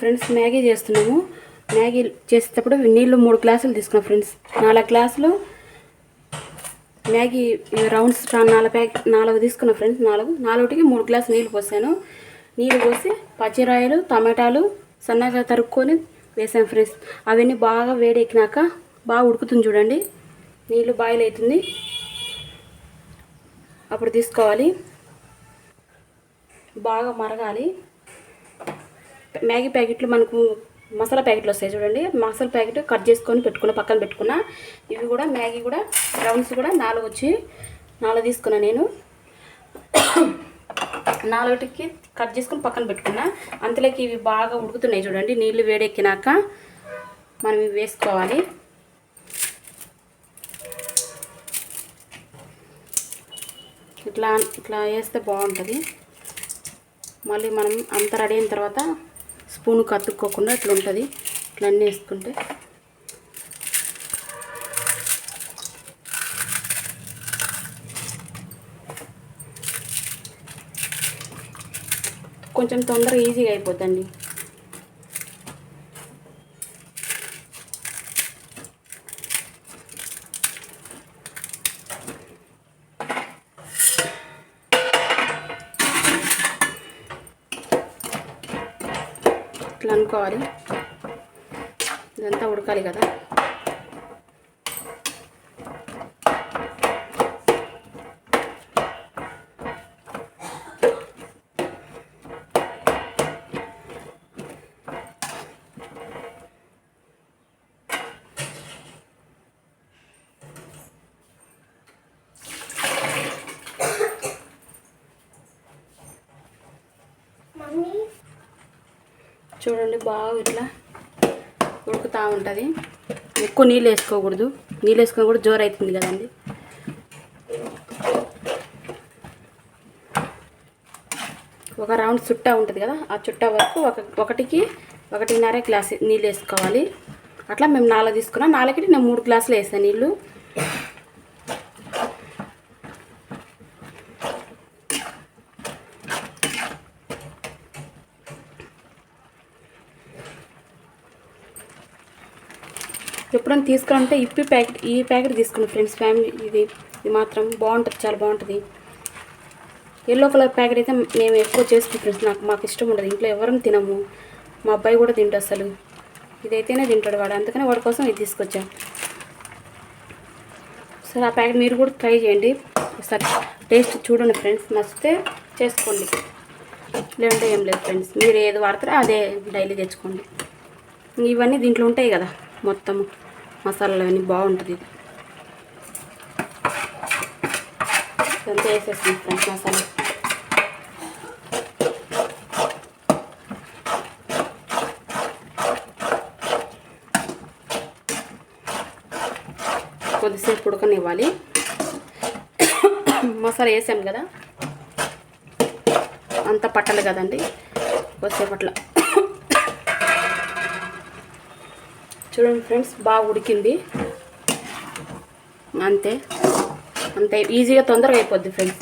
Friends Maggi చేస్తున్నాము. Maggi చేసేటప్పుడు నీళ్ళు మూడు గ్లాసులు తీసుకున్నాం ఫ్రెండ్స్. నాలుగు గ్లాసులు మ్యాగీ రౌండ్స్ నాలుగు ప్యాక్ నాలుగు తీసుకున్నాం ఫ్రెండ్స్ నాలుగు. నాలుగుటికి మూడు గ్లాసులు నీళ్ళు పోసాను. నీళ్ళు పోసి పచ్చిరాయలు టమాటాలు సన్నగా తరుక్కొని వేసాను ఫ్రెండ్స్. అవన్నీ బాగా వేడెక్కినాక బాగా ఉడుకుతుంది చూడండి. నీళ్ళు బాయిల్ అవుతుంది. అప్పుడు తీసుకోవాలి. బాగా మరగాలి. మ్యాగీ ప్యాకెట్లు మనకు మసాలా ప్యాకెట్లు వస్తాయి చూడండి. మసాలా ప్యాకెట్ కట్ చేసుకొని పెట్టుకున్న పక్కన పెట్టుకున్నా. ఇవి కూడా మ్యాగీ కూడా రౌండ్స్ కూడా నాలుగు వచ్చి నాలుగు తీసుకున్నా నేను. నాలుగుటికి కట్ చేసుకొని పక్కన పెట్టుకున్నా. అంతలోకి ఇవి బాగా ఉడుకుతున్నాయి చూడండి. నీళ్ళు వేడెక్కినాక మనం ఇవి వేసుకోవాలి. ఇట్లా ఇట్లా వేస్తే బాగుంటుంది. మళ్ళీ మనం అంత రెడీ అయిన తర్వాత స్పూన్ కత్తుక్కోకుండా ఇట్లా ఉంటుంది. ఇట్లా అన్నీ వేసుకుంటే. కొంచెం తొందరగా ఈజీగా అయిపోతుంది ఇట్లా అనుకోవాలి ఇదంతా ఉడకాలి కదా. చూడండి బాగా ఇట్లా ఉడుకుతూ ఉంటుంది. ఎక్కువ నీళ్ళు వేసుకోకూడదు. నీళ్ళు వేసుకుని కూడా జోరు అవుతుంది కదండి. ఒక రౌండ్ చుట్టా ఉంటుంది కదా ఆ చుట్టా వరకు ఒక ఒకటికి ఒకటిన్నర గ్లాస్ నీళ్ళు వేసుకోవాలి. అట్లా మేము నాలుగు తీసుకున్నాం. నాలుగుకి నేను మూడు గ్లాసులు వేసాను నీళ్ళు. ఎప్పుడైనా తీసుకురంటే ఇప్పి ప్యాకెట్ ఈ ప్యాకెట్ తీసుకున్నాం ఫ్రెండ్స్ ఫ్యామిలీ ఇది. ఇది మాత్రం బాగుంటుంది చాలా బాగుంటుంది. ఎల్లో కలర్ ప్యాకెట్ అయితే మేము ఎక్కువ చేసుకుంటాం ఫ్రెండ్స్ నాకు మాకు ఇష్టం ఉండదు. ఇంట్లో ఎవరం తినము. మా అబ్బాయి కూడా తింటాడు అసలు. ఇదైతేనే తింటాడు వాడు. అందుకని వాడి కోసం ఇది తీసుకొచ్చాం. సరే ఆ ప్యాకెట్ మీరు కూడా ట్రై చేయండి. ఒకసారి టేస్ట్ చూడండి ఫ్రెండ్స్. నచ్చితే చేసుకోండి. లేదంటే ఏం లేదు ఫ్రెండ్స్. మీరు ఏది వాడతారో అదే డైలీ తెచ్చుకోండి. ఇవన్నీ దీంట్లో ఉంటాయి కదా మొత్తం మసాలాలు అవన్నీ బాగుంటుంది. ఇది ఇదంతా ఫ్రెండ్స్ మసాలా. కొద్దిసేపు ఉడకనివ్వాలి. మసాలా వేసాం కదా. అంత పట్టలు కదండి. కొద్దిసేపు అట్లా చూడండి ఫ్రెండ్స్ బాగా ఉడికింది. అంతే. అంతే. ఈజీగా తొందరగా అయిపోద్ది ఫ్రెండ్స్.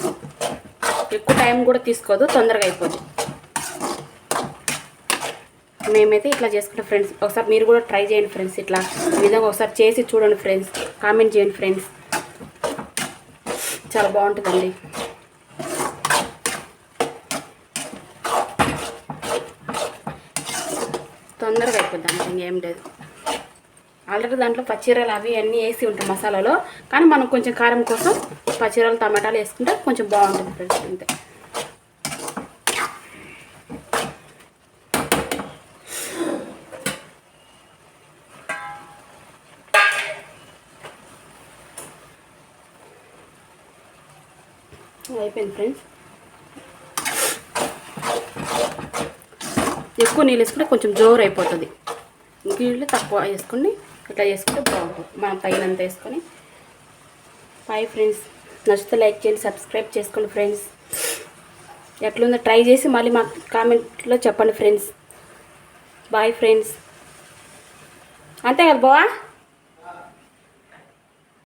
ఎక్కువ టైం కూడా తీసుకోదు తొందరగా అయిపోద్ది. మేమైతే ఇట్లా చేసుకుంటాం ఫ్రెండ్స్. ఒకసారి మీరు కూడా ట్రై చేయండి ఫ్రెండ్స్ ఇట్లా. విధంగా ఒకసారి చేసి చూడండి ఫ్రెండ్స్. కామెంట్ చేయండి ఫ్రెండ్స్. చాలా బాగుంటుందండి. తొందరగా అయిపోద్ది అంతే ఇంకేం లేదు. ఆల్రెడీ దాంట్లో పచ్చిరలు అవి అన్నీ వేసి ఉంటాయి మసాలాలో. కానీ మనం కొంచెం కారం కోసం పచ్చిరలు టమాటాలు వేసుకుంటే కొంచెం బాగుంటుంది ఫ్రెండ్స్ అంతే. అయిపోయింది ఫ్రెండ్స్ ఎక్కువ నీళ్ళు వేసుకుంటే కొంచెం జోరు అయిపోతుంది నీళ్ళు తక్కువ వేసుకుని ఇట్లా చేసుకుంటే బాగుంటుంది. మనం తగినంత వేసుకొని బాయ్ ఫ్రెండ్స్ నచ్చితే లైక్ చేయండి సబ్స్క్రైబ్ చేసుకోండి ఫ్రెండ్స్ ఎట్లుందో ట్రై చేసి మళ్ళీ మా కామెంట్లో చెప్పండి ఫ్రెండ్స్ బాయ్ ఫ్రెండ్స్ అంతే కదా బావా?